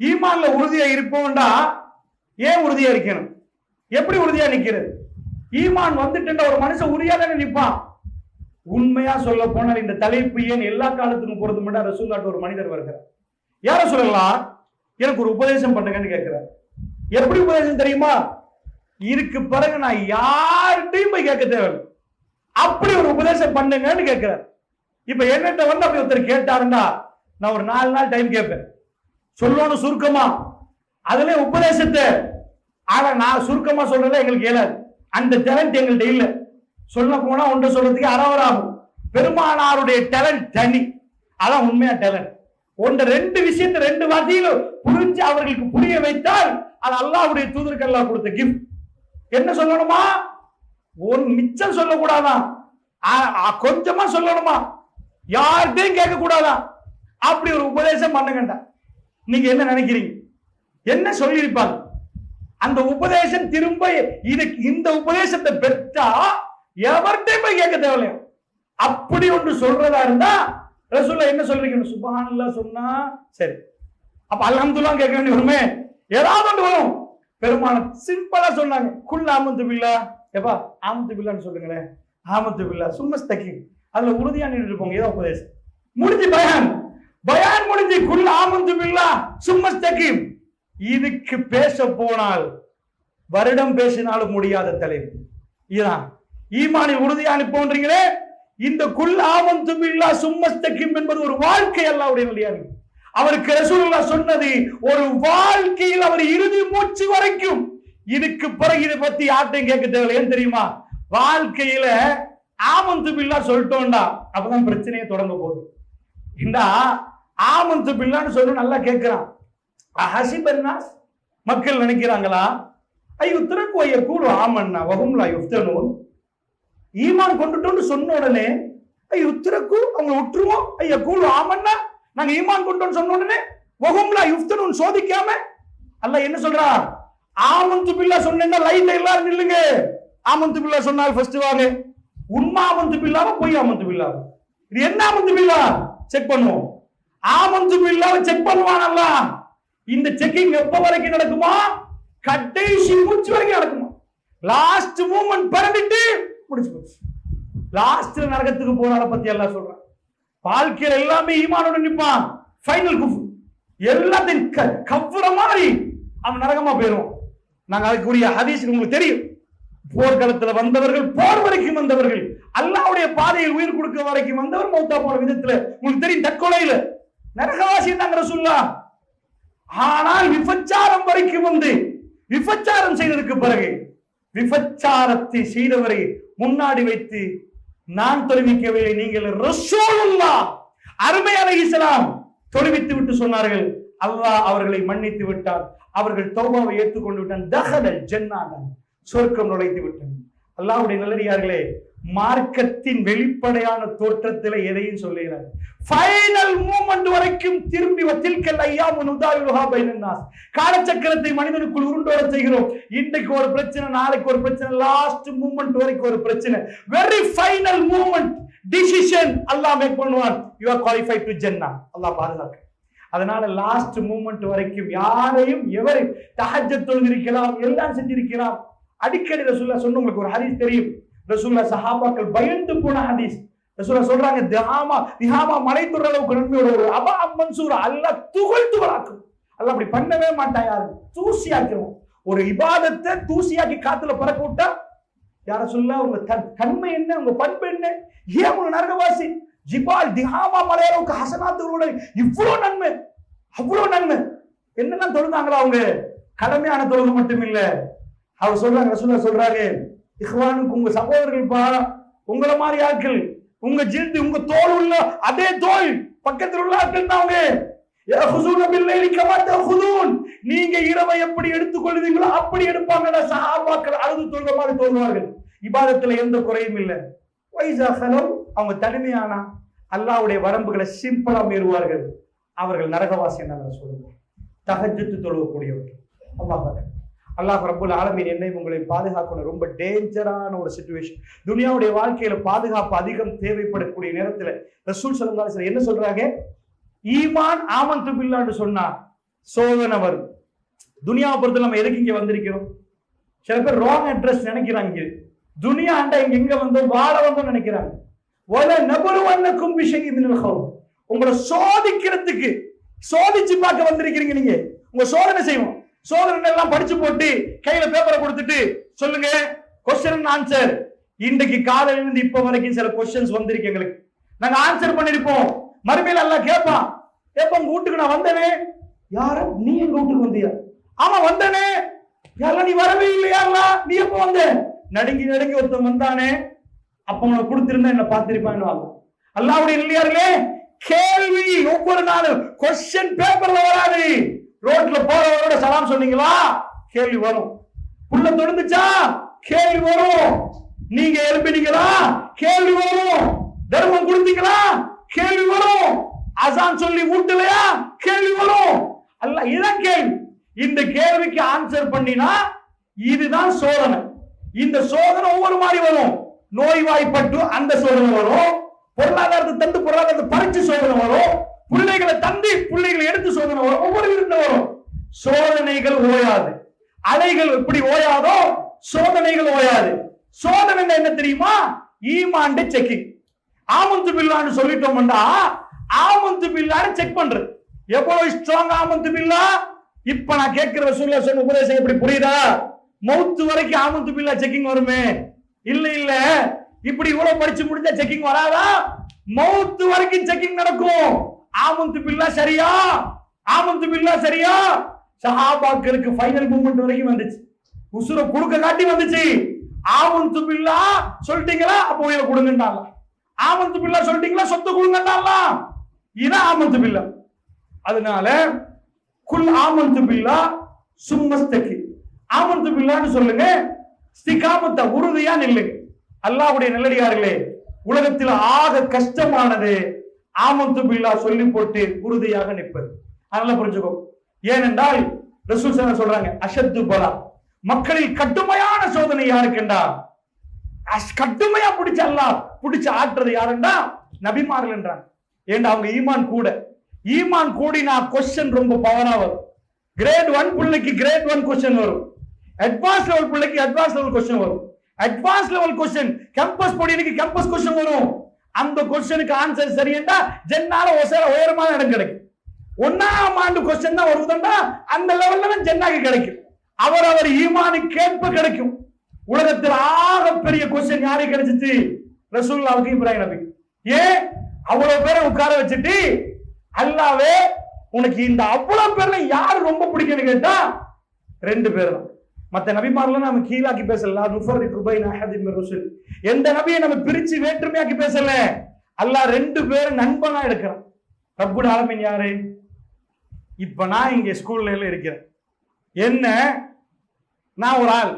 ஈமான்ல உறுதியா இருப்போம்டா ஏன் உறுதியா இருக்கணும்? எப்படி உறுதியா நிக்கிறது? ஈமான் வந்துட்டு ஒரு மனுஷன் உறுதியா தானே நிற்பான் உண்மையா சொல்ல போனால் இந்த தலைப்பு ஏன் எல்லா காலத்துக்கும் பொருந்தும் மட்டும் ரசூல்லாட்டு ஒரு மனிதர் வருகிறார். யார சொல்லலாம் எனக்கு ஒரு உபதேசம் பண்ணுங்கன்னு கேட்கிறார். எப்படி உபதேசம் தெரியுமா? இதுக்கு பிறகு நான் யார்கிட்டையும் போய் கேட்க தேவையில்லை. அப்படி ஒரு உபதேசம் பண்ணுங்கன்னு கேட்கிறார். இப்ப என்னட்ட வந்து அப்படி ஒருத்தர் கேட்டாருன்னா நான் ஒரு நாலு நாள் டைம் கேட்பேன். சொல்லணும் சுருக்கமா? அதுல உபதேசத்தை. ஆனா நான் சுருக்கமா சொல்றதுல எங்களுக்கு இயலாது. அந்த டேலண்ட் எங்கள்கிட்ட இல்லை. சொல்ல போனா ஒன்று சொல்றதுக்கு அரவர் ஆகும் பெருமானாருடைய டேலண்ட் தனி. அதான் உண்மையா டேலண்ட் ஒன்று ரெண்டு விஷயத்தை ரெண்டு வார்த்தையிலும் புரிஞ்சு அவர்களுக்கு புரிய வைத்தால் அது அல்லாவுடைய தூதருக்கு அல்லாஹ் கொடுத்த கிஃப்ட் என்ன சொல்லணுமா? ஒரு மிச்சம் சொல்லக்கூடாதான் கொஞ்சமா சொல்லணுமா? யார்கிட்டையும் கேட்க கூடாதான் அப்படி ஒரு உபதேசம் பண்ணுங்கண்டா. நீங்க என்ன நினைக்கிறீங்க? என்ன சொல்லியிருப்பாங்க அந்த உபதேசம் திரும்ப இது இந்த உபதேசத்தை பெற்றா எவர்கிட்டையும் போய் கேட்க தேவையில்லையா? அப்படி ஒன்று சொல்றதா இருந்தா ரசூல்லா என்ன சொல்றீங்க சுபான்ல சொன்னா சரி. அப்ப அல்ஹம்துலில்லாஹ் கேட்க வேண்டிய வருமே ஏதாவது ஒன்று வரும். பெருமான சிம்பிளா சொன்னாங்க. குல் ஆமத்து பில்லா. எப்பா? ஆமத்து பில்லான்னு சொல்லுங்களேன். ஆமத்து பில்லா. சும்மஸ்தகி அதுல உறுதியா நின்று போங்க. ஏதோ உபதேசம். முடிஞ்சு பயன். பயான் முடிஞ்சு குல் ஆமந்து பில்லா சும்மஸ்தகீம் இதுக்கு பேச போனால் வருடம் பேசினாலும் முடியாத தலைப்பு. இதான் ஈமானில் உறுதியா போன்றீங்களே இந்த குல் ஆமந்து பில்லா சும்மஸ்தகிம் என்பது ஒரு வாழ்க்கை அல்லாவுடைய நிலையானது. அவருக்கு ரசூலுல்லா சொன்னது ஒரு வாழ்க்கையில் அவர் இறுதி மூச்சு வரைக்கும். இதுக்கு பிறகு இதை பத்தி யார்ட்டையும் கேட்க தேவை ஏன் தெரியுமா? வாழ்க்கையில ஆமந்து பில்லா சொல்லிட்டோம்டா அப்பதான் பிரச்சனையே தொடங்க போகுது. இந்தா ஆமந்து பில்லான்னு சொல்லி நல்லா கேட்கிறான் ஹசிபன்னாஸ் மக்கள் நினைக்கிறாங்களா? ஐயோ திறக்கு ஐய கூடு ஆமண்ணா வகும்லா யுஃப்தனூன். ஈமான் கொண்டுட்டோம்னு சொன்ன உடனே ஐயோ திறக்கு அவங்க விட்டுருவோம் ஐயா கூடு ஆமண்ணா நாங்க ஈமான் கொண்டோம்னு சொன்ன உடனே வகும்லா யுஃப்தனூன் சோதிக்காம அல்ல என்ன சொல்றா ஆமந்து பில்லா சொன்னேன்னா லைன்ல எல்லாரும் நில்லுங்க. ஆமந்து பில்லா சொன்னால் ஃபர்ஸ்ட் வாங்க. உண்மை ஆமந்து பில்லாவும் பொய் ஆமந்து பில்லாவும் இது என்ன ஆமந்து பில்லா? செக் பண்ணுவோம். ஆமந்து பில்லாவை செக் பண்ணுவானல்ல இந்த செக்கிங் எப்ப வரைக்கும் நடக்குமா? கடைசி மூச்சு வரைக்கும் நடக்குமா? லாஸ்ட் மூமெண்ட் பிறந்துட்டு முடிச்சு போச்சு. லாஸ்ட்ல நரகத்துக்கு போனால பத்தி எல்லாம் சொல்றேன். வாழ்க்கையில எல்லாமே ஈமானோட நிப்பான். ஃபைனல் குஃபு. எல்லாத்தையும் க- கவ்வுற மாதிரி அவன் நரகமா போயிடுவான். நாங்க அதுக்குரிய ஹதீஸ் உங்களுக்கு தெரியும். போர்க்களத்துல வந்தவர்கள் போர் வரைக்கும் வந்தவர்கள் அல்லாவுடைய பாதையில் உயிர் கொடுக்க வரைக்கும் வந்தவர் மௌத்தா போன விதத்துல உங்களுக்கு தெரியும். தற்கொலையில நரகவாசி நாங்க சொல்லா ஆனால் விபச்சாரம் வரைக்கும் வந்து விபச்சாரம் செய்ததற்கு பிறகு விபச்சாரத்தை செய்தவரை முன்னாடி வைத்து நான் தொழுவிக்கவில்லை நீங்கள் ரசோலுல்லா அருமை அலைஹிஸ்ஸலாம் தொழுவித்து விட்டு சொன்னார்கள் அல்லாஹ் அவர்களை மன்னித்து விட்டார் அவர்கள் தௌபாவை ஏற்றுக்கொண்டு விட்டான். தகதல் ஜன்னான் சொர்க்கம் நுழைத்து விட்டான் அல்லாவுடைய நல்லடியார்களே மார்க்கத்தின் வெளிப்படையான தோற்றத்தில் எதையும் சொல்லுகிறார் ஃபைனல் மூமெண்ட் வரைக்கும் திரும்பி வத்தில்கல் ஐயா முனுதாயுலகா பைனன்னாஸ் காலச்சக்கரத்தை மனிதனுக்குள் உருண்டோட செய்கிறோம். இன்றைக்கு ஒரு பிரச்சனை நாளைக்கு ஒரு பிரச்சனை லாஸ்ட் மூமெண்ட் வரைக்கும் ஒரு பிரச்சனை. Very final moment decision Allah make பண்ணுவான். You are qualified to Jannah Allah பாதுகாக்க. அதனால லாஸ்ட் மூமெண்ட் வரைக்கும் யாரையும் எவரை தகஜ தொழுதிருக்கலாம் எல்லாம் செஞ்சிருக்கலாம். அடிக்கடி ரசூல்லா சொன்ன உங்களுக்கு ஒரு ஹதீஸ் தெரியும். ரசூல்லா சஹாபாக்கள் பயந்து போன ஹதீஸ். ரசூல்லா சொல்றாங்க திஹாமா திஹாமா மலை துற அளவுக்கு நன்மையோட ஒரு அபா மன்சூரா அல்ல துகள் துகளாக்கும் அல்ல அப்படி பண்ணவே மாட்டான் யாரு தூசியாக்கிறோம் ஒரு இபாதத்தை தூசியாக்கி காத்துல பறக்க விட்டா யார சொல்ல உங்க தன்- தன்மை என்ன? உங்க பண்பு என்ன? ஏன் உங்க நரகவாசி? ஜிபால் திஹாமா மலையளவுக்கு ஹசனாத்துகளோட இவ்வளவு நன்மை அவ்வளவு நன்மை. என்னெல்லாம் தொழுதாங்களா அவங்க? கடமையான தொழுகை மட்டும் இல்லை அவர் சொல்றாங்க ரசூல்லா சொல்றாரு இஹ்வானுக்கு உங்க சகோதரர்கள்ப்பா உங்களை மாதிரி ஆட்கள் உங்க ஜில்து உங்க தோல் உள்ள அதே தோல் பக்கத்தில் உள்ள ஆட்கள் தான் அவங்க. நீங்க இரவை எப்படி எடுத்துக் எடுத்துக்கொள்வீங்களோ அப்படி எடுப்பாங்க சஹாபாக்கள். அழுது தோல்ற மாதிரி தோல்வார்கள் இபாதத்துல எந்த குறையும் இல்லை. வைசா செலவு அவங்க தனிமையானா அல்லாவுடைய வரம்புகளை சிம்பிளா மீறுவார்கள். அவர்கள் நரகவாசி என்ன சொல்லுவாங்க தகஜத்து தொழுவக்கூடியவர்கள் அல்லாஹ் அல்லாஹ் ரப்புல் ஆலமீன் என்னை உங்களை பாதுகாக்கணும். ரொம்ப டேஞ்சரான ஒரு சுச்சுவேஷன் துனியாவுடைய வாழ்க்கையில பாதுகாப்பு அதிகம் தேவைப்படக்கூடிய நேரத்துல ரசூல் ஸல்லல்லாஹு என்ன சொல்றாங்க? ஈமான் ஆமன் துபில்லான்னு சொன்னா சோதனை வரும் துனியாவை பொறுத்து நம்ம எதுக்கு இங்க வந்திருக்கிறோம்? சில பேர் ராங் அட்ரஸ் நினைக்கிறாங்க துனியா அண்டா இங்க எங்க வந்தோம்? வாழ வந்தோம் நினைக்கிறாங்க. ஒல நபருவன்னக்கும் விஷயம் நிலகம் உங்களை சோதிக்கிறதுக்கு சோதிச்சு பார்க்க வந்திருக்கிறீங்க நீங்க. உங்க சோதனை செய்வோம். சோதனை எல்லாம் படிச்சு போட்டு கையில பேப்பரை கொடுத்துட்டு சொல்லுங்க கொஸ்டின் ஆன்சர் இன்றைக்கு காலையில இருந்து இப்ப வரைக்கும் சில கொஸ்டின்ஸ் வந்திருக்கு எங்களுக்கு. நாங்க ஆன்சர் பண்ணிருப்போம். மறுமையில எல்லாம் கேட்பான் எப்ப உங்க வீட்டுக்கு நான் வந்தனே. யார? நீ எங்க வீட்டுக்கு வந்தியா? ஆமா வந்தனே. யாரா நீ வரவே இல்லையா? நீ எப்ப வந்த? நடுங்கி நடுங்கி ஒருத்தன் வந்தானே. அப்ப உனக்கு கொடுத்திருந்தா என்ன பார்த்திருப்பான்னு அல்லாவுடைய இல்லையார்களே கேள்வி ஒவ்வொரு நாளும். கொஸ்டின் பேப்பர்ல வராது. ரோட்ல போறவரோட சலாம் சொன்னீங்களா? கேள்வி வரும். புள்ள தொடுந்துச்சா? கேள்வி வரும். நீங்க எழுப்பினீங்களா? கேள்வி வரும். தர்மம் கொடுத்தீங்களா? கேள்வி வரும். அசான் சொல்லி ஊட்டலையா? கேள்வி வரும். அல்ல இதான் கேள்வி. இந்த கேள்விக்கு ஆன்சர் பண்ணினா இதுதான் சோதனை. இந்த சோதனை ஒவ்வொரு மாதிரி வரும். நோய்வாய்ப்பட்டு அந்த சோதனை வரும். பொருளாதாரத்தை தந்து பொருளாதாரத்தை பறிச்சு சோதனை வரும். பிள்ளைகளை தந்தை பிள்ளைகளை எடுத்து சோதனை வரும். ஒவ்வொரு விதத்துல வரும். சோதனைகள் ஓயாது. அலைகள் எப்படி ஓயாதோ சோதனைகள் ஓயாது. சோதனை என்ன தெரியுமா? ஈமாண்டு செக்கிங் ஆமந்து பில்லான்னு சொல்லிட்டோம்னா ஆமந்து பில்லான்னு செக் பண்றது. எவ்வளவு ஸ்ட்ராங் ஆமந்து பில்லா இப்ப நான் கேட்கிற ரசூல்லா சொன்ன உபதேசம் எப்படி புரியுதா? மௌத்து வரைக்கும் ஆமந்து பில்லா செக்கிங் வருமே? இல்ல இல்ல. இப்படி இவ்வளவு படிச்சு முடிஞ்சா செக்கிங் வராதா? மௌத்து வரைக்கும் செக்கிங் நடக்கும். ஆமந்து பில்லா சரியா? ஆமந்து பில்லா சரியா? சஹாபாக்களுக்கு ஃபைனல் மூமெண்ட் வரைக்கும் வந்துச்சு. உசுர கொடுக்க காட்டி வந்துச்சு. ஆமந்து பில்லா சொல்லிட்டீங்களா? அப்ப உயிரை கொடுங்கன்றாங்க ஆமந்து பில்லா சொல்லிட்டீங்களா? சொத்து கொடுங்கன்றாங்க இதான் ஆமந்து பில்லா. அதனால குல் ஆமந்து பில்லா சும்மஸ்தக்கு ஆமந்து பில்லான்னு சொல்லுங்க ஸ்திகாமத்த உறுதியா நில்லுங்க அல்லாவுடைய நல்லடியார்களே உலகத்தில் ஆக கஷ்டமானது ஆமந்து பில்லா சொல்லி போட்டு உறுதியாக நிற்பது. அதனால புரிஞ்சுக்கோ. ஏனென்றால் ரசூல் சொல்றாங்க அஷத்து பலா. மக்களில் கடுமையான சோதனை யாருக்குண்டா அஷ் கடுமையா பிடிச்ச அல்லாஹ் பிடிச்ச ஆட்டுறது யாருண்டா நபிமார்கள் என்றாங்க. ஏண்டா அவங்க ஈமான் கூட. ஈமான் கூடினா கொஸ்டின் ரொம்ப பவரா வரும். கிரேட் ஒன் பிள்ளைக்கு கிரேட் ஒன் கொஸ்டின் வரும். அட்வான்ஸ் லெவல் பிள்ளைக்கு அட்வான்ஸ் லெவல் கொஸ்டின் வரும். அட்வான்ஸ் லெவல் கொஸ்டின் கேம்பஸ் பொடியனுக்கு கேம்பஸ் கொஸ்டின் வரும். அந்த கொஸ்டினுக்கு ஆன்சர் சரியண்டா ஜென்னால ஒசர உயரமான இடம் கிடைக்கும். ஒன்னாம் ஆண்டு கொஸ்டின் தான் வருதுண்டா அந்த லெவல்ல தான் ஜென்னாக்கு கிடைக்கும். அவர் அவர் ஈமானுக்கு கேட்ப கிடைக்கும். உலகத்தில் ஆக பெரிய கொஸ்டின் யாருக்கு கிடைச்சிச்சு? ரசூல்லாவுக்கு இப்ராஹிம் நபி ஏன்? அவ்வளவு பேரை உட்கார வச்சுட்டு அல்லாவே உனக்கு இந்த அவ்வளவு பேர்ல யாரு ரொம்ப பிடிக்கும்னு கேட்டா ரெண்டு பேர் தான் மற்ற நபிமாரெல்லாம் நம்ம கீழாக்கி பேசல. நுஃபர் குபை நஹதி ரசூல். எந்த நபியை நம்ம பிரிச்சு வேற்றுமையாக்கி பேசல? அல்லாஹ் ரெண்டு பேரும் நண்பனா எடுக்கிறான். ரப்புல் ஆலமின் யாரு? இப்ப நான் இங்க ஸ்கூல்ல எல்லாம் இருக்கிறேன். என்ன? நான் ஒரு ஆள்.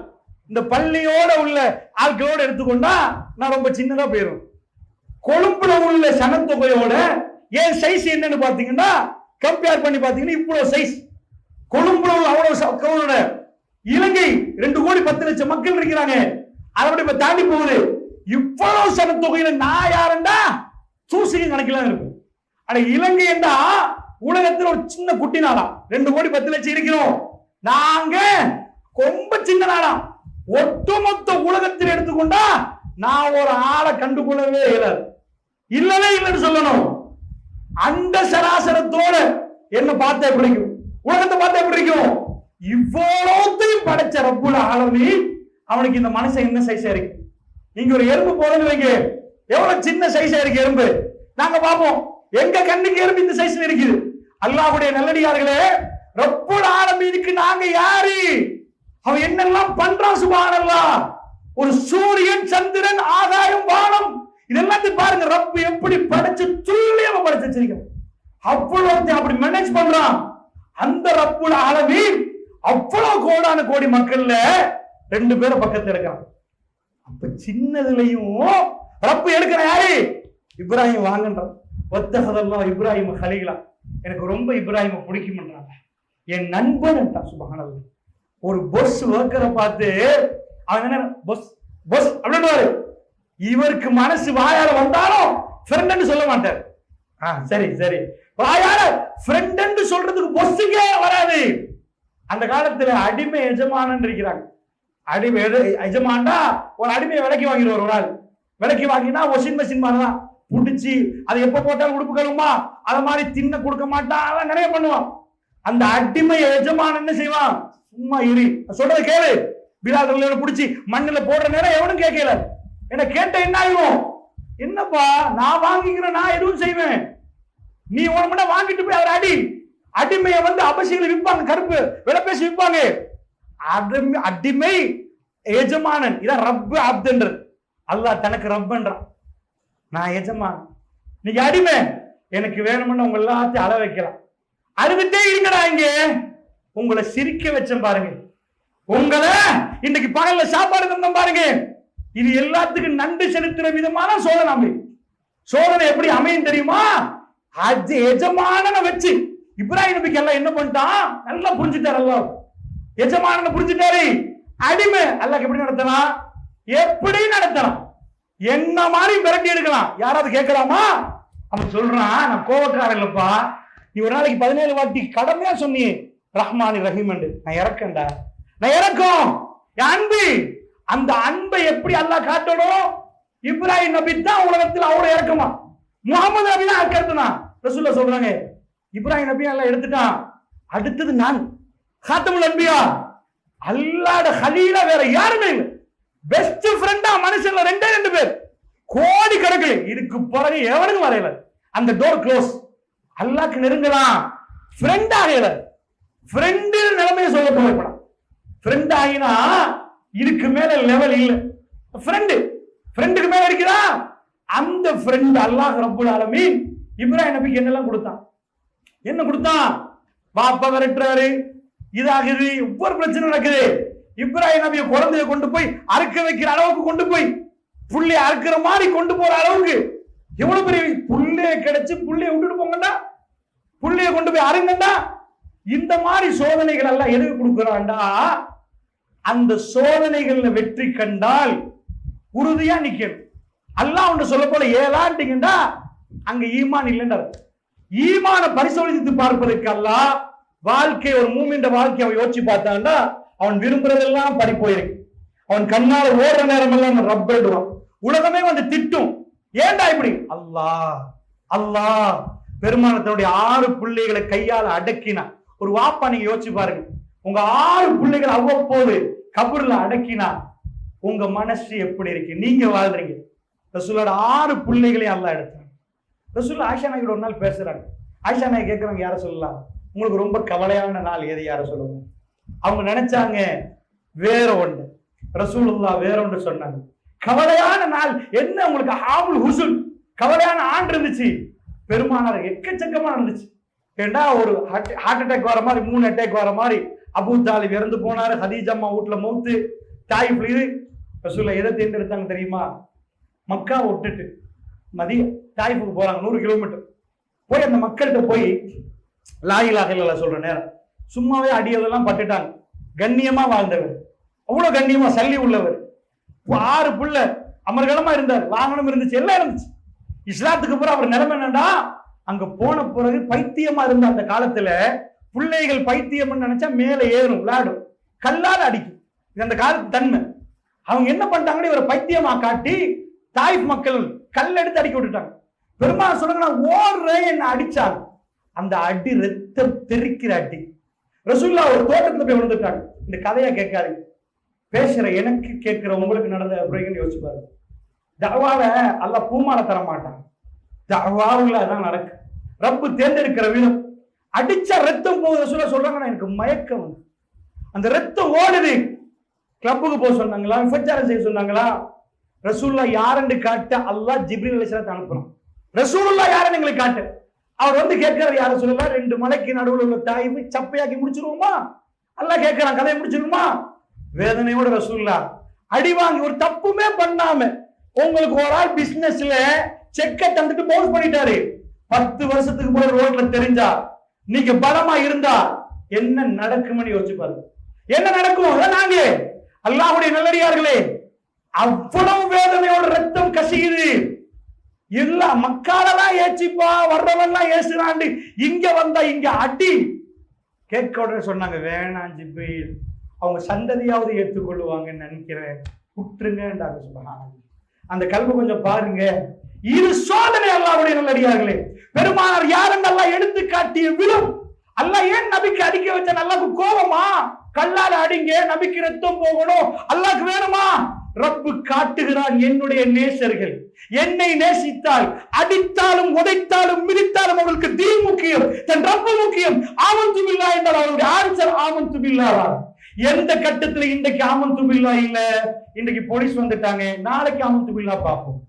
இந்த பள்ளியோட உள்ள ஆட்களோட எடுத்துக்கொண்டா நான் ரொம்ப சின்னதா போயிடும் கொழும்புல உள்ள சனத்தொகையோட ஏன் சைஸ் என்னன்னு பாத்தீங்கன்னா கம்பேர் பண்ணி பாத்தீங்கன்னா இவ்வளவு சைஸ் கொழும்புல உள்ள அவ்வளவு இலங்கை ரெண்டு கோடி பத்து லட்சம் மக்கள் இருக்கிறாங்க. அதை இப்ப தாண்டி போகுது. இவ்வளவு சனத்தொகையில நான் யாருண்டா தூசிக்கு கணக்கிலாம் இருக்கும் ஆனா இலங்கை என்றா உலகத்துல ஒரு சின்ன குட்டி நாடா. ரெண்டு கோடி பத்து லட்சம் இருக்கிறோம். நாங்க ரொம்ப சின்ன நாடா. ஒட்டுமொத்த உலகத்தில் எடுத்துக்கொண்டா நான் ஒரு ஆளை கண்டுகொள்ளவே இல்லை இல்லவே இல்லைன்னு சொல்லணும். அந்த சராசரத்தோட என்ன பார்த்தா எப்படி இருக்கும்? உலகத்தை பார்த்தா எப்படி இருக்கும்? படைச்ச ரப்புல ஆளுமே அவனுக்கு இந்த மனசை என்ன சைஸா இருக்கு? நீங்க ஒரு எறும்பு போறன்னு வைங்க. எவ்வளவு சின்ன சைஸா இருக்கு எறும்பு? நாங்க பார்ப்போம். எங்க கண்ணுக்கு எறும்பு இந்த சைஸ்ல இருக்குது அல்லாஹ்வுடைய நல்லடியார்களே ரப்புல ஆலமீனுக்கு நாங்க யாரு? அவன் என்னெல்லாம் பண்றான் சுபானல்லா? ஒரு சூரியன் சந்திரன் ஆகாயம் வானம். இதெல்லாத்தையும் பாருங்க ரப்பு எப்படி படைச்சு துல்லியமா படைச்சு வச்சிருக்கான். அவ்வளவு அப்படி மேனேஜ் பண்றான். அந்த ரப்புல ஆலமீன் அவ்வளவு கோடான கோடி மக்கள்ல ரெண்டு பேரும் பக்கத்துல இருக்கான் அப்ப சின்னதுலயும் ரப்பு எடுக்கிற யாரு? இப்ராஹிம் வாங்கன்றான் ஒத்தகதெல்லாம் இப்ராஹிம் ஹலிகளா எனக்கு ரொம்ப இப்ராஹிம பிடிக்கும்ன்றாங்க. என் நண்பன் சுபஹானல்லாஹ் ஒரு பொஸ் ஒர்க்கரை பார்த்து அவன் என்ன பொஸ் பொஸ் அப்படின்னு இவருக்கு மனசு வாயால வந்தாலும் ஃப்ரெண்ட்னு சொல்ல மாட்டார். ஆ சரி சரி. வாயால ஃப்ரெண்ட் சொல்றதுக்கு பொஸ்ஸுக்கே வராது. அந்த காலத்துல அடிமை எஜமானன் இருக்கிறாங்க. அடிமை எது- ஒரு அடிமையை விலைக்கு வாங்கிடுவார் ஒரு ஆள். விலைக்கு வாங்கினா வாஷிங் மெஷின் மாதிரி தான் புடிச்சு அதை எப்ப போட்டாலும் உடுப்பு கழுவுமா? அதை மாதிரி தின்ன கொடுக்க மாட்டான். அதெல்லாம் நிறைய பண்ணுவான். அந்த அடிமை எஜமானன் என்ன செய்வான்? சும்மா இரு. நான் கேளு. பிலாதல்ல புடிச்சு மண்ணுல போடுற நேரம் எவனும் கேட்கல. என்ன கேட்ட என்ன ஆகும் என்னப்பா நான் வாங்கிக்கிறேன் நான் எதுவும் செய்வேன். நீ உனமுன்னா வாங்கிட்டு போய் அவர் அடி. அடிமையை வந்து அபசிகளை விற்பாங்க கருப்பு. விலை பேசி விற்பாங்க. அடிமை அடிமை எஜமானன். இதான் ரப்பு அப்துன்றது அல்லாஹ் தனக்கு ரப்புன்றான். நான் எஜமான். நீங்க அடிமை. எனக்கு வேணும்னு உங்க எல்லாத்தையும் அள வைக்கலாம். அழுதுட்டே இருங்கடா இங்க. உங்களை சிரிக்க வச்சேன் பாருங்க. உங்களை இன்னைக்கு பகல்ல சாப்பாடு தந்தோம் பாருங்க. இது எல்லாத்துக்கும் நன்றி செலுத்துற விதமான சோதனை அமை சோதனை எப்படி அமையும் தெரியுமா? அது எஜமானனை வச்சு இப்ராஹிம் நபிக்கு எல்லாம் என்ன பண்ணிட்டான்? நல்லா புரிஞ்சுட்டாரு அல்லாஹ். எஜமானனை புரிஞ்சுட்டாரு. அடிமை. அல்லாஹ் எப்படி நடத்தலாம் எப்படி நடத்தலாம் என்ன மாதிரி மிரட்டி எடுக்கலாம்? யாராவது கேட்கலாமா? அவன் சொல்றான் நான் கோவக்காரன் இல்லப்பா. நீ ஒரு நாளைக்கு பதினேழு வாட்டி கடமையா சொன்னியே. ரஹ்மானி ரஹீம் நான் இறக்கண்டா நான் இறக்கும். என் அன்பு. அந்த அன்பை எப்படி அல்லாஹ் காட்டணும்? இப்ராஹிம் நபி தான் உலகத்தில் அவ்வளவு இறக்குமா? முகமது நபி தான் இறக்கிறதுனா? ரசூல்லா சொல்றாங்க இப்ராஹிம் நபியா எல்லாம் எடுத்துட்டான். அடுத்தது நான். காத்தமுல் அன்பியா. அல்லாட ஹலீலா வேற யாருமே இல்லை. பெஸ்ட் ஃப்ரெண்டா மனுஷன்ல ரெண்டே ரெண்டு பேர். கோடி கணக்கு இதுக்கு பிறகு எவனுக்கும் வரையல. அந்த டோர் க்ளோஸ் அல்லாக்கு நெருங்கலாம் ஃப்ரெண்ட் ஆகல ஃப்ரெண்டு நிலைமையை சொல்ல போகப்படும் ஃப்ரெண்ட் ஆகினா இதுக்கு மேல லெவல் இல்லை. ஃப்ரெண்டு ஃப்ரெண்டுக்கு மேல இருக்கிறா அந்த ஃப்ரெண்ட் அல்லாஹ் ரப்புல் ஆலமீன் இப்ராஹிம் நபிக்கு என்னெல்லாம் கொடுத்தான்? என்ன கொடுத்தான் பாப்பா விரட்டுறாரு. இதாகுது ஒவ்வொரு பிரச்சனை நடக்குது. இப்ராஹிம் நபிய குழந்தைய கொண்டு போய் அறுக்க வைக்கிற அளவுக்கு கொண்டு போய் புள்ளி அறுக்கிற மாதிரி கொண்டு போற அளவுக்கு எவ்வளவு பெரிய புள்ளைய கிடைச்சு புள்ளைய விட்டுட்டு போங்கடா புள்ளைய கொண்டு போய் அருங்கண்டா இந்த மாதிரி சோதனைகள் எல்லாம் எதுக்கு கொடுக்குறான்டா அந்த சோதனைகள்ல வெற்றி கண்டால் உறுதியா நிக்கணும். அல்லாஹ் ஒன்று சொல்ல போல ஏலாண்டிங்கடா அங்க ஈமான் இல்லைன்னு ஈமான பரிசோதித்து பார்ப்பதற்கு அல்லாஹ் வாழ்க்கை ஒரு மூமின்ற வாழ்க்கை அவன் யோசிச்சு பார்த்தான்டா அவன் விரும்புறதெல்லாம் படி போயிருக்கு அவன் கண்ணால ஓடுற நேரம் எல்லாம் அவன் ரப்பிடுவான் உலகமே வந்து திட்டும். ஏன்டா இப்படி? அல்லாஹ் அல்லாஹ் பெருமானத்தினுடைய ஆறு பிள்ளைகளை கையால அடக்கினா ஒரு வாப்பா நீங்க யோசிச்சு பாருங்க. உங்க ஆறு பிள்ளைகள் அவ்வப்போது கபூர்ல அடக்கினா உங்க மனசு எப்படி இருக்கு? நீங்க வாழ்றீங்க. ரசூலோட ஆறு பிள்ளைகளையும் அல்லாஹ் எடுத்தாங்க ரசூல் ஆயிஷா நாய்க்கு ஒரு நாள் பேசுறாங்க. ஆயிஷா நாய் கேட்குறவங்க யாரை சொல்லலாம்? உங்களுக்கு ரொம்ப கவலையான நாள் எது? யார சொல்லுங்க? அவங்க நினைச்சாங்க வேற ஒன்று ரசூலுல்லா வேற ஒன்று சொன்னாங்க. கவலையான நாள் என்ன உங்களுக்கு? ஆபுல் ஹுசுல் கவலையான ஆண்டு இருந்துச்சு. பெருமானார் எக்கச்சக்கமா இருந்துச்சு. ஏண்டா ஒரு ஹார்ட் அட்டாக் வர மாதிரி மூணு அட்டாக் வர மாதிரி அபு தாலிப் இறந்து போனாரு ஹதீஜம்மா வீட்டுல மௌத்து தாய் இது ரசூல்லா எதை தேர்ந்தெடுத்தாங்க தெரியுமா? மக்கா விட்டுட்டு மதியம் தாய்ஃபுக்கு போறாங்க நூறு கிலோமீட்டர் போய் அந்த மக்கள்கிட்ட போய் லாயிலாக இல்ல சொல்ற நேரம். சும்மாவே அடியதெல்லாம் பட்டுட்டாங்க. கண்ணியமா வாழ்ந்தவர். அவ்வளவு கண்ணியமா சல்லி உள்ளவர். ஆறு புள்ள அமர்கலமாக இருந்தார். வாகனம் இருந்துச்சு எல்லாம் இருந்துச்சு. இஸ்லாத்துக்கு பிறகு அவர் நிலைமை என்னன்னா அங்க போன பிறகு பைத்தியமா இருந்த அந்த காலத்துல பிள்ளைகள் பைத்தியம்னு நினைச்சா மேல ஏறும் விளையாடும். கல்லால் அடிக்கும். இது அந்த காலத்து தன்மை. அவங்க என்ன பண்ணிட்டாங்கன்னு இவரை பைத்தியமா காட்டி தாய் மக்கள் கல் எடுத்து அடிக்க விட்டுட்டாங்க. பெருமாள் சொல்லுங்க நான் ஓடுறேன் என்னை அடிச்சாங்க. அந்த அடி ரத்தம் தெறிக்கிற அடி. ரசூல்லா ஒரு தோட்டத்துல போய் விழுந்துட்டாங்க. இந்த கதையை கேட்காதீங்க. பேசுற எனக்கு கேட்கிற உங்களுக்கு நடந்த அப்படிங்கன்னு யோசிச்சு பாருங்க. தவாவை அல்ல பூமால தர மாட்டான். தவாவுல அதான் நடக்கு. ரப்பு தேர்ந்தெடுக்கிற விதம் அடிச்ச ரத்தம் போகுது சொல்ல சொல்றாங்கன்னா எனக்கு மயக்கம் வந்து. அந்த ரத்தம் ஓடுது. கிளப்புக்கு போக சொன்னாங்களா விபச்சாரம் செய்ய சொன்னாங்களா? ரசூல்லா யாருன்னு காட்ட அல்லா ஜிப்ரீல் அலிஸ்லாத்தை அனுப்புறான். ரசூலுல்லா யாருன்னு எங்களுக்கு காட்டு. அவர் வந்து கேட்கிறார் யார சொல்லலாம் ரெண்டு மலைக்கு நடுவில் உள்ள தாய்மை சப்பையாக்கி முடிச்சிருவோமா? அல்லாஹ் கேட்கிறான் கதையை முடிச்சிருமா வேதனையோட ரசூல்லா அடி வாங்கி ஒரு தப்புமே பண்ணாம உங்களுக்கு ஒரு ஆள் பிசினஸ்ல செக்க தந்துட்டு போஸ் பண்ணிட்டாரு. பத்து வருஷத்துக்கு போற ரோட்ல தெரிஞ்சா நீங்க பலமா இருந்தா என்ன நடக்கும்னு யோசிச்சு பாருங்க. என்ன நடக்கும்? அதான் நாங்க. அல்லாஹ்வுடைய நல்லடியார்களே அவ்வளவு வேதனையோட ரத்தம் கசியுது. இல்ல மக்காலெல்லாம் ஏச்சிப்பா வர்றவெல்லாம் ஏசுறாண்டு இங்க வந்தா இங்க அடி. கேட்க உடனே சொன்னாங்க வேணாம் ஜிப்ரீல். அவங்க சந்ததியாவது ஏற்றுக்கொள்ளுவாங்கன்னு நினைக்கிறேன். விட்டுருங்கன்றாங்க சொன்னாங்க அந்த கல்வி கொஞ்சம் பாருங்க. இது சோதனை அல்லாவுடைய நல்லடியார்களே. பெருமானார் யாரென்னெல்லாம் எடுத்து காட்டிய விழும்? அல்ல ஏன் நபிக்கு அடிக்க வச்ச நல்லாக்கு கோபமா? கல்லால அடிங்க நபிக்கு ரத்தம் போகணும். அல்லாக்கு வேணுமா? ரப்பு காட்டுகிறான் என்னுடைய நேசர்கள். என்னை நேசித்தால் அடித்தாலும் உதைத்தாலும் மிதித்தாலும் அவர்களுக்கு தீ முக்கியம். தன் ரப்பு முக்கியம். ஆமந்து பில்லா என்றால் அவருடைய ஆன்சர் ஆமந்து பில்லாவா எந்த கட்டத்துல இன்றைக்கு ஆமந்தும் பில்லா இல்ல? இன்றைக்கு போலீஸ் வந்துட்டாங்க. நாளைக்கு ஆமந்தும் பில்லா பார்ப்போம்.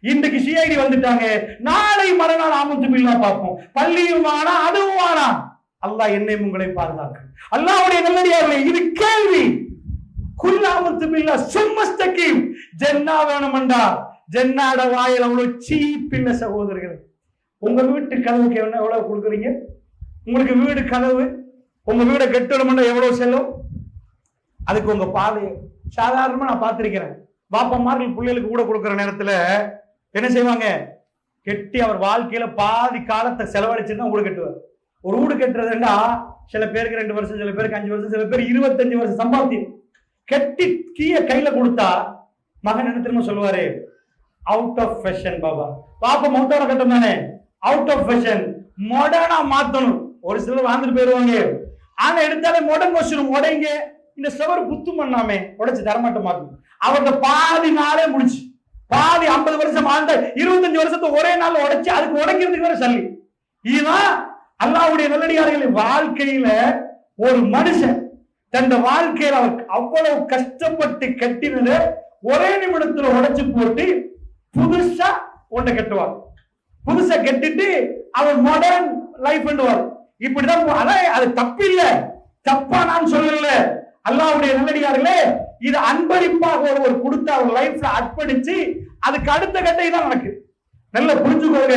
இன்றைக்கு சிஐடி வந்துட்டாங்க. நாளை மறுநாள் ஆமந்தும் பில்லா பார்ப்போம். பள்ளியும் ஆனா அதுவும் ஆனா. அல்லாஹ் என்னை உங்களை பாதுகாக்க அல்லாஹ்வுடைய நல்லடியார்களே இது கேள்வி. குல்லாமத்து பில்லா சும்மஸ்தகீம். ஜென்னா வேணுமண்டா ஜென்னாட வாயில் அவ்வளோ சீப் இல்ல சகோதரர்கள். உங்க வீட்டு கதவுக்கு என்ன எவ்வளவு கொடுக்குறீங்க? உங்களுக்கு வீடு கதவு உங்க வீடை கட்டணும்னா எவ்வளவு செல்லும் அதுக்கு உங்க பாதை சாதாரணமா நான் பார்த்திருக்கிறேன். பாப்பமார்கள் பிள்ளைகளுக்கு கூட கொடுக்குற நேரத்துல என்ன செய்வாங்க? கெட்டி அவர் வாழ்க்கையில பாதி காலத்தை செலவழிச்சுட்டு தான் வீடு கட்டுவார். ஒரு வீடு கட்டுறதுன்னா சில பேருக்கு ரெண்டு வருஷம் சில பேருக்கு அஞ்சு வருஷம் சில பேர் இருபத்தஞ்சு வருஷம் சம்பாத்தியம். கெட்டி கீய கையில கொடுத்தா மகன் என்ன திரும்ப சொல்லுவாரு? அவுட் ஆஃப் ஃபேஷன் பாபா. பாப்பா மௌத்தான கட்டம் தானே? அவுட் ஆஃப் ஃபேஷன் மாடர்னா மாத்தணும். ஒரு சிலர் வாழ்ந்துட்டு போயிருவாங்க. ஆனா எடுத்தாலே மொடன் வச்சிடும் உடைங்க. இந்த சுவர் புத்தும் பண்ணாமே. உடைச்சு தரமாட்ட மாட்டோம் அவங்க பாதி நாளே முடிச்சு பாதி ஐம்பது வருஷம் வாழ்ந்த இருபத்தஞ்சு வருஷத்தை ஒரே நாள் உடைச்சு அதுக்கு உடைக்கிறதுக்கு வேற சல்லி. இதுதான் அல்லாவுடைய நல்லடியார்களின் வாழ்க்கையில ஒரு மனுஷன் தன் வாழ்க்கையில அவர் அவ்வளவு கஷ்டப்பட்டு கட்டினது ஒரே நிமிடத்துல உடைச்சு போட்டு புதுசா ஒன்றை கட்டுவார். புதுசா கட்டிட்டு அவர் மாடர்ன் லைஃப் பண்ணுவார் இப்படிதான் அதான் அது தப்பு இல்ல. தப்பா நான் சொல்லல. அல்லாவுடைய நல்லடியார்களே இது அன்பளிப்பாக ஒருவர் கொடுத்து அவர் லைஃப்ல அர்ப்பணிச்சு அதுக்கு அடுத்த கட்டை தான் நடக்குது. நல்ல புரிஞ்சுக்கோங்க.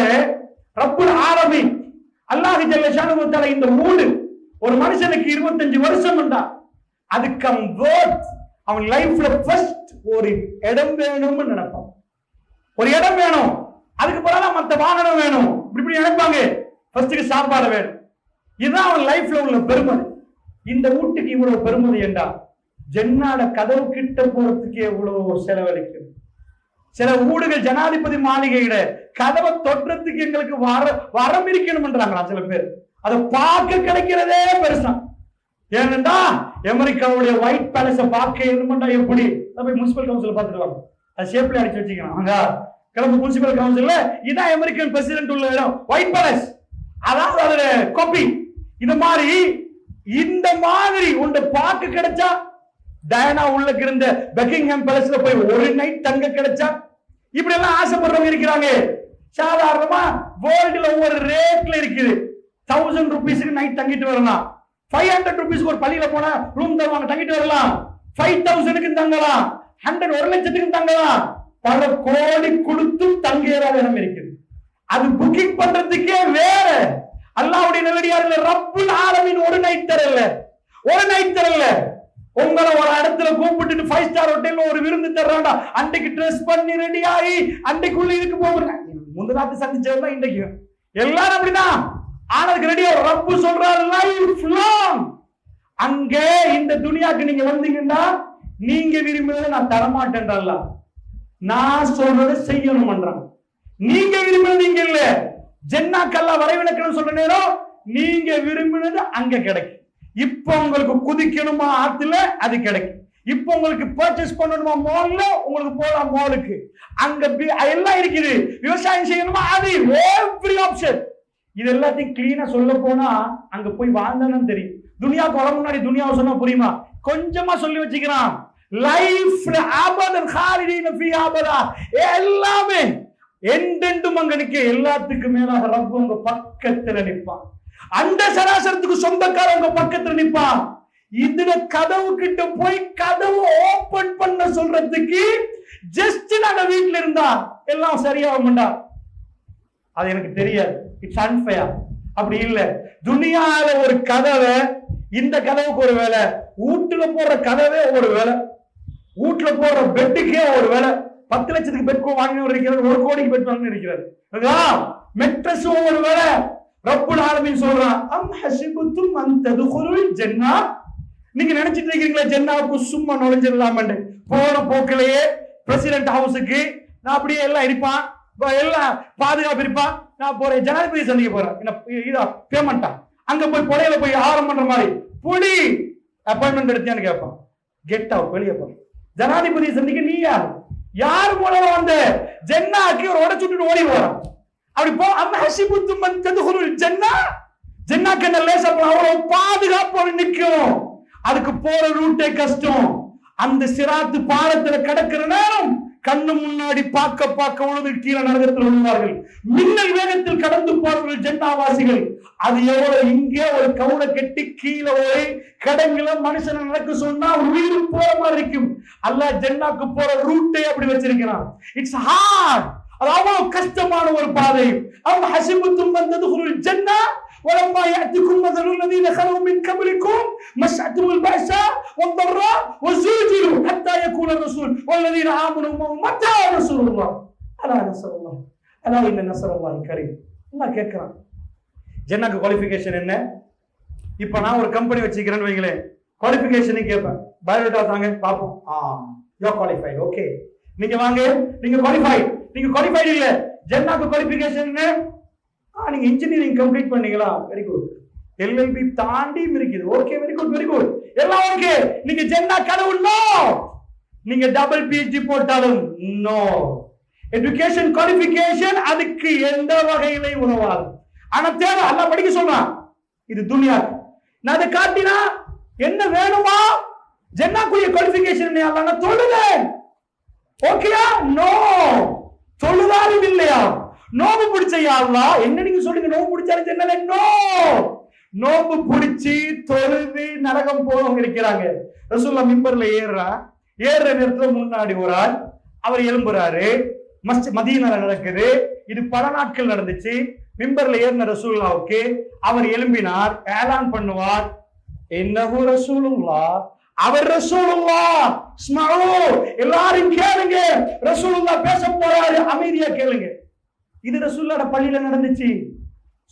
ரப்புல் ஆரம்பி அல்லாஹ் ஜல்லஷானு தஆலா இந்த மூடு ஒரு மனுஷனுக்கு இருபத்தஞ்சு வருஷம் உண்டா? அதுக்கு அவன் வேர்த் அவன் லைஃப்ல ஃபர்ஸ்ட் ஒரு இடம் வேணும்னு நினைப்பான். ஒரு இடம் வேணும். அதுக்கு பிறகு மத்த வாகனம் வேணும். இப்படி இப்படி நினைப்பாங்க. ஃபர்ஸ்ட்டுக்கு சாப்பாடு வேணும். இதுதான் அவன் லைஃப்ல உள்ள பெருமதி இந்த வீட்டுக்கு இவ்வளவு பெருமதி என்றா ஜென்னாட கதவு கிட்ட போறதுக்கே இவ்வளவு செலவழிக்கும்? சில ஊடுகள் ஜனாதிபதி மாளிகையிட கதவை தொட்டுறதுக்கு எங்களுக்கு வர வரம் இருக்கணும்ன்றாங்களா சில பேர். அதை பார்க்க கிடைக்கிறதே பெருசான் ஏனென்றா அமெரிக்காவுடைய ஒயிட் பேலஸை பார்க்க என்னமெண்டா எப்படி? போய் முனிசிபல் கவுன்சில் பார்த்துட்டு வாங்க. அது ஷேப்ல அடிச்சு வச்சுக்கலாம் அங்க கிளம்பு முனிசிபல் கவுன்சில்ல இதான் அமெரிக்கன் பிரசிடென்ட் உள்ள இடம் ஒயிட் பேலஸ் அதாவது அதுல காப்பி இந்த மாதிரி இந்த மாதிரி உண்டு பார்க்க கிடைச்சா டயனா உள்ள இருந்த பெக்கிங்ஹாம் பேலஸ்ல போய் ஒரு நைட் தங்க கிடைச்சா இப்படி எல்லாம் ஆசைப்படுறவங்க இருக்கிறாங்க. சாதாரணமா வேர்ல்டுல ஒவ்வொரு ரேட்ல இருக்குது. தௌசண்ட் ருபீஸுக்கு நைட் தங்கிட்டு வரலாம். ஃபைவ் ஹண்ட்ரட் ருபீஸ்க்கு ஒரு பள்ளியில போனா ரூம் தருவாங்க. தங்கிட்டு வரலாம். ஃபைவ் தௌசண்ட்க்கு தங்கலாம். ஹண்ட்ரட் ஒரு லட்சத்துக்கு தங்கலாம். பல கோடி கொடுத்து தங்குகிற இடம் இருக்குது. அது புக்கிங் பண்றதுக்கே வேற. அல்லாவுடைய நிலடியார் ரப்புல் ஆலமின் ஒரு நைட் தரல ஒரு நைட் தரல உங்களை ஒரு இடத்துல கூப்பிட்டுட்டு ஃபைவ் ஸ்டார் ஹோட்டல்ல ஒரு விருந்து தர்றாண்டா அன்றைக்கு ட்ரெஸ் பண்ணி ரெடி ஆகி அன்றைக்குள்ள இதுக்கு போகிறேன் முந்தின நாத்து சந்திச்சது தான் இன்றைக்கு. எல்லாரும் அப்படிதான். ஆனதுக்கு ரெடியா ரப்பு சொல்ற லைஃப் லாங் அங்கே இந்த துணியாக்கு நீங்க வந்தீங்கன்னா நீங்க விரும்புறதை நான் தரமாட்டேன்றல்ல. நான் சொல்றதை செய்யணும்ன்றான். நீங்க விரும்பினது இங்க இல்ல. ஜென்னாக்கல்லா வரைவிலக்கணம் சொல்ற நேரம் நீங்க விரும்பினது அங்க கிடைக்கும். இப்போ உங்களுக்கு குதிக்கணுமா ஆத்துல அது கிடைக்கும். இப்போ உங்களுக்கு பர்ச்சேஸ் பண்ணணுமா மால்ல உங்களுக்கு போலாம் மாலுக்கு அங்க எல்லாம் இருக்குது. விவசாயம் செய்யணுமா? அது எவ்ரி ஆப்ஷன் இது எல்லாத்தையும் கிளீனா சொல்ல போனா அங்க போய் வாழ்ந்தானு தெரியும். துனியாவுக்கு வர முன்னாடி துனியாவை சொன்னா புரியுமா? கொஞ்சமா சொல்லி வச்சுக்கிறான். லைஃப்ல ஆபதன் ஹாலிடீன ஃபீ ஆபதா. எல்லாமே. எண்டெண்டும் அங்கனுக்கு நிக்க. எல்லாத்துக்கு மேலாக ரப்பு உங்க பக்கத்துல நிற்பான் அந்த சராசரத்துக்கு சொந்தக்கார உங்க பக்கத்துல நிற்பான் இதுல கதவு கிட்ட போய் கதவு ஓபன் பண்ண சொல்றதுக்கு ஜஸ்ட் நாங்க வீட்ல இருந்தா எல்லாம் சரியாகும்டா. அது எனக்கு தெரியாது. இட்ஸ் அன்ஃபேர் அப்படி இல்ல. துனியால ஒரு கதவை இந்த கதவுக்கு ஒரு வேலை. வீட்டுல போடுற கதவே ஒரு வேலை. வீட்டுல போடுற பெட்டுக்கே ஒரு வேலை. பத்து லட்சத்துக்கு பெட் வாங்கி இருக்கிறது ஒரு கோடிக்கு பெட் வாங்கி இருக்கிறது. மெட்ரஸும் ஒரு வேலை. ரப்புல் ஆலமின் சொல்றான் அம் ஹசிபுத்தும் அந்த ஜென்னா. நீங்க நினைச்சிட்டு இருக்கீங்களா ஜென்னாவுக்கு சும்மா நுழைஞ்சிடலாம் போன போக்கிலேயே பிரசிடென்ட் ஹவுஸுக்கு நான் அப்படியே எல்லாம் இருப்பான் எல்லாம் பாதுகாப்பு இருப்பான். நான் போறேன். ஜனாதிபதி சந்திக்க போறேன். என்ன இதா பேமெண்டா அங்க போய் புலையில போய் ஆரம் பண்ற மாதிரி. புலி! அப்பாயின்மெண்ட் எடுத்தியான்னு கேட்பான். கெட் அவுட் வெளியே போறேன் ஜனாதிபதி சந்திக்க நீ யார்? யார் மூலம் வந்து? ஜென்னாக்கு ஒரு உடச்சு விட்டுட்டு ஓடி போறான் அப்படி போ அந்த ஹசிபுத்து மன் ததுகுலுல் ஜென்னா? ஜென்னாக்கு என்ன லேசா போனா அவ்வளவு பாதுகாப்போடு நிக்கும் அதுக்கு போற ரூட்டே கஷ்டம். அந்த சிராத்து பாலத்துல கிடக்கிற நேரம் கண்ணு முன்னாடி பார்க்க பார்க்க உழுது கீழே நகரத்தில் விழுந்தார்கள். மின்னல் வேகத்தில் கடந்து போறவர்கள் ஜென்னாவாசிகள் அது எவ்வளவு இங்கே ஒரு கவுனை கட்டி கீழே போய் கடங்குல மனுஷனை நடக்க சொன்னா உயிர் போற மாதிரி இருக்கும். அல்ல ஜென்னாக்கு போற ரூட்டே அப்படி வச்சிருக்கிறான். இட்ஸ் ஹார்ட் அது அவ்வளவு கஷ்டமான ஒரு பாதை. அவங்க ஹசிபுத்தும் வந்தது ஒரு ஜென்னா ولما يأتكم مثل الذين خلوا من قبلكم مستهم البأساء والضراء وزلزلوا حتى يكون الرسول والذين آمنوا معه متى نصر الله ألا نصر الله ألا إن نصر الله كريم الله கேட்கிறான் ஜென்னாக்கு குவாலிஃபிகேஷன் என்ன இப்போ நான் ஒரு கம்பெனி வச்சுக்கிறேன்னு வைங்களேன் குவாலிஃபிகேஷன் கேட்பேன் பயோடேட்டா தாங்க பார்ப்போம் ஆ யோ குவாலிஃபைட் ஓகே நீங்க வாங்க நீங்க குவாலிஃபைட் நீங்க குவாலிஃபைட் இல்ல ஜென்னாக்கு குவாலிஃபிகேஷன் ஆ நீங்க இன்ஜினியரிங் கம்ப்ளீட் பண்ணீங்களா? வெரி குட் எல்எல்பி தாண்டி இருக்குது okay very good very good எல்லாம் ஓகே நீங்க ஜென்னா கடவுள் நோ நீங்க டபுள் பிஹெச்டி போட்டாலும் நோ எஜுகேஷன் குவாலிஃபிகேஷன் அதுக்கு எந்த வகையிலே உதவாது. ஆனா தேவை அல்ல படிக்க சொல்றான் இது துணியா நான் அதை காட்டினா என்ன வேணுமா? ஜென்னாக்குரிய குவாலிஃபிகேஷன் அல்ல தொழுதேன் ஓகேயா நோ தொழுதாலும் இல்லையா? நோம்பு பிடிச்ச யாருலா? என்ன நீங்க சொல்லுங்க நோம்பு பிடிச்சாலும் ஜன்னல நோ. நோம்பு பிடிச்சி தொழுது நரகம் போறவங்க இருக்கிறாங்க. ரசூல்லா மிம்பர்ல ஏறுறா. ஏறுற நேரத்துல முன்னாடி ஒரு ஆள் அவர் எழும்புறாரு. மஸ்ஜி மதியனால நடக்குது. இது பல நாட்கள் நடந்துச்சு. மிம்பர்ல ஏறின ரசூல்லாவுக்கு அவர் எழும்பினார் ஏலான் பண்ணுவார். என்னஹு ரசூலுல்லா அவர் ரசூலுல்லா ஸ்மரு எல்லாரும் கேளுங்க. ரசூலுல்லா பேச போறாரு. அமைதியா கேளுங்க. இது ரசூல்லோட பள்ளியில நடந்துச்சு.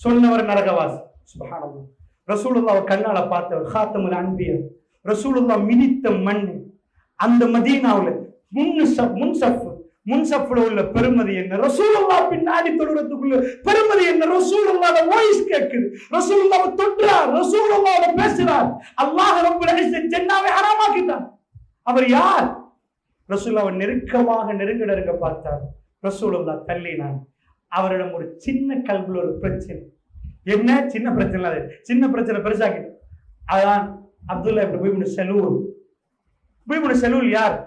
சொன்னவர் நரகவாஸ் சுபஹானல்லாஹ். ரசூலுல்லாஹ் கண்ணால பார்த்தவர் ஹாத்தமுல் அன்பியர் ரசூலுல்லா மினித்த மண். அந்த மதீனாவுல முன்னு முன்சஃப் முன்சஃப்ல உள்ள பெருமதி என்ன? ரசூலுல்லா பின்னாடி தொழுறதுக்குள்ள பெருமதி என்ன? ரசூலுல்லாஹ் வாய்ஸ் கேக்குது. ரசூலுல்லாஹ் தொட்டுறார். ரசூலுல்லாஹ் பேசுறார். அல்லாஹ் ரப்பல் இஸ்ஸத் ஜன்னாவை ஹராமாக்கிட்டான் அவர் யார்? ரசூலுல்லாஹ் நெருக்கமாக நெருங்க நெருங்க பார்த்தார். ரசூலுல்லாஹ் தள்ளினான். அவரிடம் ஒரு சின்ன கல்வியில் ஒரு பிரச்சனை. என்ன? சின்ன பிரச்சனை அது. சின்ன பிரச்சனை பெருசாக்கி அதான் அப்துல்லா இப்படி போய் செலூர் போய் செலூர் யார்?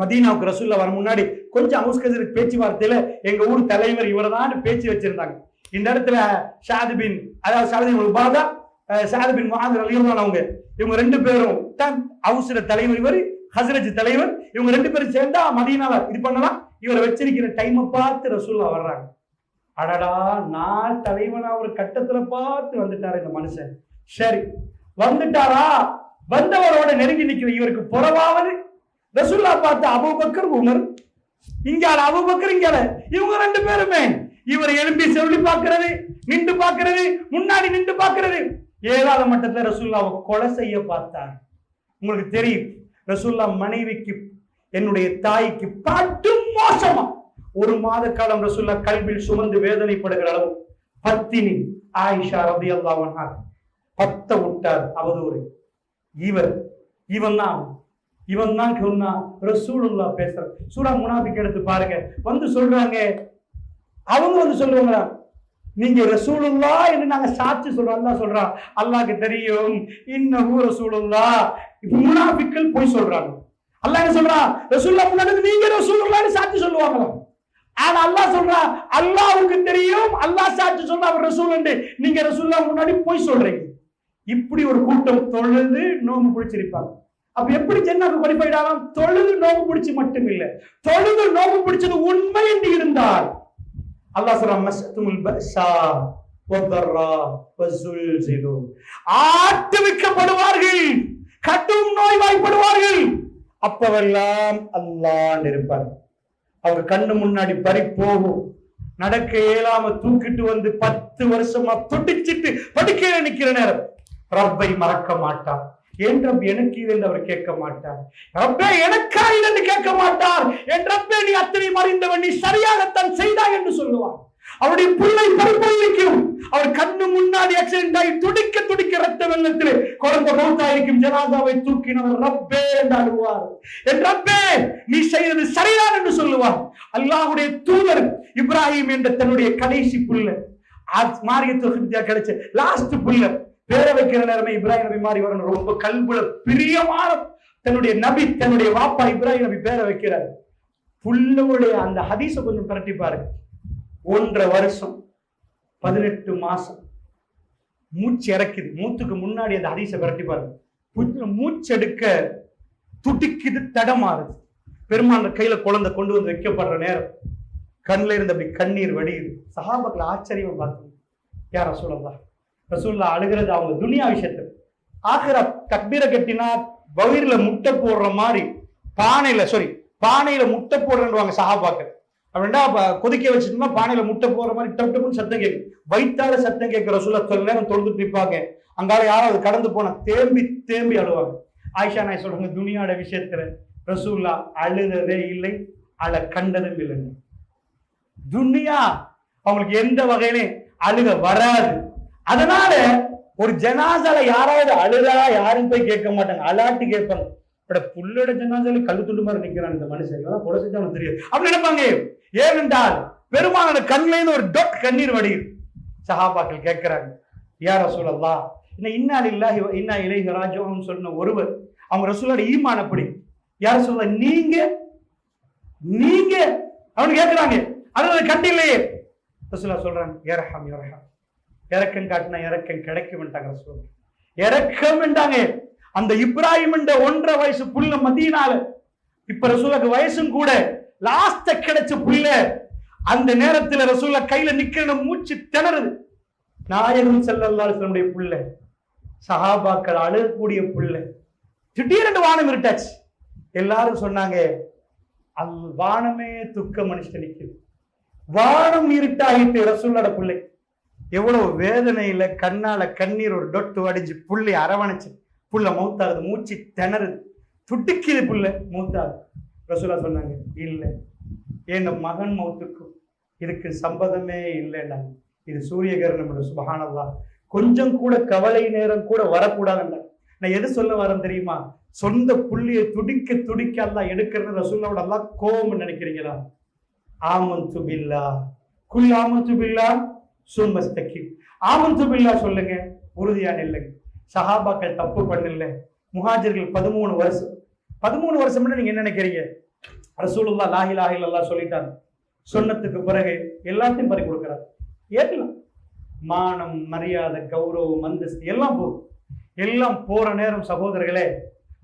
மதீனாவுக்கு ரசூல்லா வர முன்னாடி கொஞ்சம் அமுஸ்கசர் பேச்சுவார்த்தையில எங்க ஊர் தலைவர் இவர்தான் பேச்சு வச்சிருந்தாங்க. இந்த இடத்துல ஷாதிபின் அதாவது ஷாதிபின் உபாதா ஷாதுபின் மகாதர் அலியமான அவங்க இவங்க ரெண்டு பேரும் தான் அவுசர தலைவர் இவர் ஹசரஜ் தலைவர். இவங்க ரெண்டு பேரும் சேர்ந்தா மதீனாவை இது பண்ணலாம். இவரை வச்சிருக்கிற டைமை பார்த்து ரசூல்லா வர்றாங்க. அடடா நான் தலைவனா ஒரு கட்டத்துல பார்த்து வந்துட்டாரு இந்த மனுஷன். சரி வந்துட்டாரா? வந்தவரோட நெருங்கி நிக்கிற இவருக்கு புறவாவது ரசுல்லா பார்த்து அபுபக்கர் உமர். இங்க அபுபக்கர் இங்கால. இவங்க ரெண்டு பேருமே. இவர் எழும்பி செவிலி பார்க்கிறது நின்று பார்க்கிறது முன்னாடி நின்று பார்க்கிறது. ஏழாவது மட்டத்துல ரசுல்லாவை கொலை செய்ய பார்த்தார். உங்களுக்கு தெரியும் ரசுல்லா மனைவிக்கு என்னுடைய தாய்க்கு பாட்டு மோசமா ஒரு மாத காலம் ரசுல்லா கல்வியில் சுமந்து வேதனைப்படுகிற அளவு. பத்தினி ஆயிஷா ரதி அல்லாஹ் பத்த விட்டார் அவதூறு. இவர் இவன் தான் இவன் தான் சொன்னா ரசூலுல்லா பேசுற சூரா முனாபிக் எடுத்து பாருங்க. வந்து சொல்றாங்க. அவங்க வந்து சொல்லுவாங்க நீங்க ரசூலுல்லா என்று நாங்க சாட்சி சொல்றோம். அல்லா சொல்றா அல்லாக்கு தெரியும். இன்னஹு ரசூலுல்லா முனாபிக்கள் போய் சொல்றாங்க. அல்லாஹ் என்ன சொல்றா ரசூல்லா முன்னாடி நீங்க ரசூலுல்லான்னு சாட்சி சொல்லுவாங்களாம். ஆனா அல்லாஹ் சொல்றான் அல்லாஹ்வுக்கு தெரியும் அல்லாஹ் சாட்சி சொல்றா அவர் ரசூல் நீங்க ரசூல்லா முன்னாடி போய் சொல்றீங்க. இப்படி ஒரு கூட்டம் தொழுது நோம்பு பிடிச்சிருப்பாங்க. அப்ப எப்படி ஜென்னாக்கு குவாலிஃபைட் ஆகலாம் தொழுது நோம்பு பிடிச்சு மட்டும் இல்ல தொழுது நோம்பு பிடிச்சது உண்மை என்று இருந்தால் அல்லாஹ் சொல்றான் மஸ்துல் பஷா வதர்ரா வஸுல்சிலு ஆட்டுவிக்கப்படுவார்கள் கடும் நோய்வாய்ப்படுவார்கள் அப்பவெல்லாம் அல்லாஹ் இருப்பார்கள் அவர் கண்ணு முன்னாடி பறி போகும் நடக்க இயலாம தூக்கிட்டு வந்து பத்து வருஷமா துடிச்சிட்டு படுக்கையில நிக்கிற நேரம். ரப்பை மறக்க மாட்டார். என் ரப் எனக்கு இது என்று அவர் கேட்க மாட்டார். ரப்பே எனக்கா இது என்று கேட்க மாட்டார். என் ரப்பே நீ அத்தனை மறைந்தவன். நீ சரியாகத்தான் செய்தாய் என்று சொல்லுவார். அவருடைய பிள்ளை பரிபலிக்கும் அவர் கண்ணு முன்னாடி ஆக்சிடென்ட் ஆகி துடிக்க துடிக்க ரத்த வெள்ளத்திலே குழந்தை மௌத்தாயிருக்கும் ஜனாதாவை தூக்கினவர் ரப்பே என்று அழுவார். என் ரப்பே நீ செய்தது சரிதான் என்று சொல்லுவார். அல்லாஹுடைய தூதர் இப்ராஹிம் என்ற தன்னுடைய கடைசி புள்ள மாரியத்து கிடைச்ச லாஸ்ட் புள்ள பேர வைக்கிற நேரமே இப்ராஹிம் நபி மாறி வரணும். ரொம்ப கல்புல பிரியமான தன்னுடைய நபி தன்னுடைய வாப்பா இப்ராஹிம் நபி பேர வைக்கிறார். புள்ளவுடைய அந்த ஹதீஸை கொஞ்சம் பரட்டி பாருங்க. ஒன்றரை வருஷம் பதினெட்டு மாசம். மூச்சு இறக்குது. மூத்துக்கு முன்னாடி அந்த ஹதீஸை விரட்டி பாருங்க. மூச்செடுக்க துடிக்குது தடமாறுது. பெருமான கையில குழந்தை கொண்டு வந்து வைக்கப்படுற நேரம். கண்ணில் இருந்து அப்படி கண்ணீர் வடியுது. சஹாபக்கள் ஆச்சரியமா பார்த்து யார் ரசூலல்லா ரசூல்லா அழுகிறது அவங்க துனியா விஷயத்துல. ஆகிற தக்பீரை கட்டினா வயிறுல முட்டை போடுற மாதிரி பானையில சாரி பானையில முட்டை போடுறேன்னுவாங்க சஹாபாக்கள். அப்படின்னா கொதிக்க வச்சுட்டோம்னா பானையில முட்டை போற மாதிரி டப் டப்னு சத்தம் கேட்கும் வயிற்றால சத்தம் கேட்கிற சொல்ல சொல்ல நேரம் தொழுதுட்டு நிற்பாங்க அங்கால அது கடந்து போனா தேம்பி தேம்பி அழுவாங்க. ஆயிஷா நாய் சொல்றாங்க துனியாட விஷயத்துல ரசூல்லா அழுததே இல்லை அழ கண்டதும் இல்லைங்க துனியா அவங்களுக்கு எந்த வகையிலே அழுக வராது. அதனால ஒரு ஜனாசால யாராவது அழுதா யாரும் போய் கேட்க மாட்டாங்க. அலாட்டி கேட்பாங்க. பட புள்ளோட ஜனாசால கல்லு துண்டு மாதிரி நிக்கிறான் இந்த மனுஷன். இவன் கொலை செஞ்சு அவனுக்கு தெரியாது. அப்படி நினைப்பாங்க. ஏனென்றால் பெருமானோட கண்ணிலேருந்து ஒரு டொட் கண்ணீர் வடியுது சஹாபாக்கள் கேட்கிறாங்க யார் ரசூலல்லா இன்னும் இன்னால் இல்லாஹி இன்னா இலைஹி ராஜோன்னு சொன்ன ஒருவர் அவங்க ரசூலோட ஈமான் அப்படி யார் சொல்ல நீங்க நீங்க அவனு கேட்கிறாங்க. அது கண்டில்லையே ரசூலா சொல்றாங்க இறக்கம் இறக்கம் இறக்கம் காட்டினா இறக்கம் கிடைக்கும்ட்டாங்க ரசூல் இறக்கம் என்றாங்க அந்த இப்ராஹிம் என்ற ஒன்றரை வயசு புள்ள மதியனால இப்ப ரசூலுக்கு வயசும் கூட. லாஸ்ட கிடைச்ச புள்ள அந்த நேரத்துல ரசூல கையில நிக்கிற மூச்சு திணறுது. நாயகம் செல்லல்லாடைய புள்ள சஹாபாக்கள் அழகக்கூடிய புள்ள. திடீரென்று வானம் இருட்டாச்சு. எல்லாரும் சொன்னாங்க அல் வானமே துக்க மனுஷன் நிற்குது வானம் இருட்டாகிட்டு ரசூலோட பிள்ளை. எவ்வளவு வேதனையில கண்ணால கண்ணீர் ஒரு டொட்டு வடிஞ்சு புள்ளை அரவணைச்சு புள்ள மௌத்தாகுது மூச்சு திணறுது. துடிக்குது புள்ள மௌத்தாகுது ரசூலா சொன்னாங்க இல்லை. என் மகன் மௌத்துக்கும் இதுக்கு சம்பந்தமே இல்லைன்னாங்க. இது சூரியகரணம் சுபகானதா கொஞ்சம் கூட கவலை நேரம் கூட வரக்கூடாதுல்ல நான் எது சொல்ல வரேன் தெரியுமா? சொந்த புள்ளியை துடிக்க துடிக்க அல்லா எடுக்கிறது ரசூல்லாவோட எல்லாம் கோபம் நினைக்கிறீங்களா? ஆமன் துபில்லா குல் ஆமன் துபில்லா சும்மஸ்தக்கி ஆமன் துபில்லா சொல்லுங்க. உறுதியான இல்லைங்க. சஹாபாக்கள் தப்பு பண்ணல. முஹாஜர்கள் பதிமூணு வருஷம். பதிமூணு வருஷம் நீங்க என்ன நினைக்கிறீங்க? ரசூலுல்லா லாஹி லாஹி அல்லா சொல்லிட்டாங்க. சொன்னதுக்கு பிறகு எல்லாத்தையும் பறி கொடுக்குறாரு. ஏற்கலாம். மானம் மரியாதை கௌரவம் அந்தஸ்து எல்லாம் போகும் எல்லாம் போற நேரம் சகோதரர்களே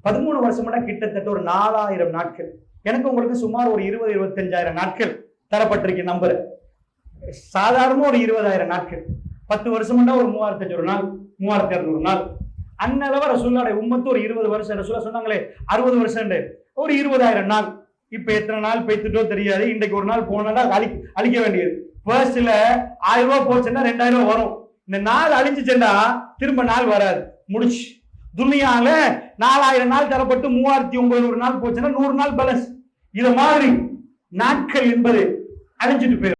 பதிமூணு வருஷம்னா கிட்டத்தட்ட ஒரு நாலாயிரம் நாட்கள். எனக்கு உங்களுக்கு சுமார் ஒரு இருபது இருபத்தஞ்சாயிரம் நாட்கள் தரப்பட்டிருக்கு நம்பர் சாதாரணமாக ஒரு இருபதாயிரம் நாட்கள். பத்து வருஷம்னா ஒரு மூவாயிரத்தி அஞ்சூறு நாள் மூவாயிரத்தி இரநூறு நாள். அன்னளவ ரசூல்லாடைய உம்மத்து ஒரு இருபது வருஷம் ரசூல்லா சொன்னாங்களே அறுபது வருஷம் ஒரு இருபதாயிரம் நாள். இப்ப எத்தனை நாள் பெய்த்துட்டோ தெரியாது. இன்றைக்கு ஒரு நாள் போனா அழி அழிக்க வேண்டியது. ஃபர்ஸ்ட்ல ஆயிரம் ரூபாய் போச்சுன்னா ரெண்டாயிரம் ரூபாய் வரும். இந்த நாள் அழிஞ்சிச்சுன்னா திரும்ப நாள் வராது. முடிச்சு. துணியால நாலாயிரம் நாள் தரப்பட்டு மூவாயிரத்தி ஒன்பது நாள் போச்சுன்னா நூறு நாள் பேலன்ஸ் இது மாதிரி நாட்கள் என்பது அழிஞ்சிட்டு போயிடும்